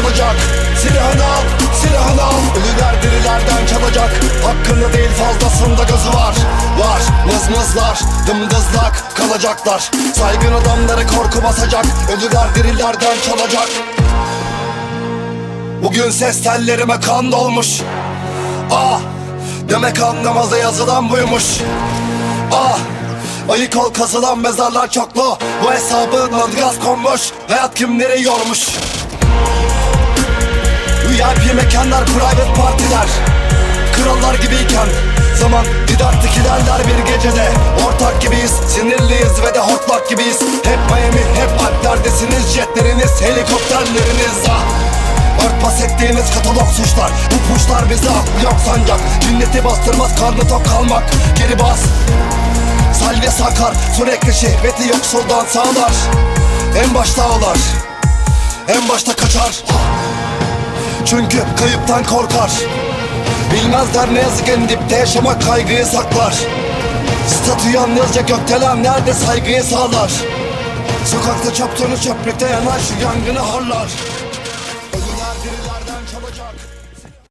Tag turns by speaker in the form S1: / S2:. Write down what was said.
S1: kalacak Silahını al, silahını al. Ölüler dirilerden çalacak. Hakkını değil fazlasında gazı var. Var, mızmızlar, dımdızlak kalacaklar. Saygın adamları korku basacak. Ölüler dirilerden çalacak. Bugün ses tellerime kan dolmuş. Ah, demek anlamazda yazılan buymuş. Ah, Ayık ol kazılan mezarlar çoklu. Bu hesabı gaz konmuş. Hayat kimleri yormuş? VIP mekanlar private partiler. Krallar gibiyken Zaman didaktik ilerler bir gecede. Ortak gibiyiz sinirliyiz ve de hortlak gibiyiz. Hep Miami hep Alplerdesiniz Jetleriniz helikopterleriniz. Ah! Örtbas ettiğiniz katalog suçlar. Bu puşlar aklı yok sancak. Cinneti bastırmaz karnı tok kalmak. Geri bas. Salve sakar sürekli şehveti yoksuldan sağlar. En başta ağlar En başta kaçar çünkü kayıptan korkar. Bilmezler ne yazık en dipte yaşamak kaygıyı saklar. Statü yalnızca gökdelen nerede saygıyı sağlar. Sokakta çöptüğünü çöplükte yanar şu yangını horlar. Ölüler dirilerden çalacak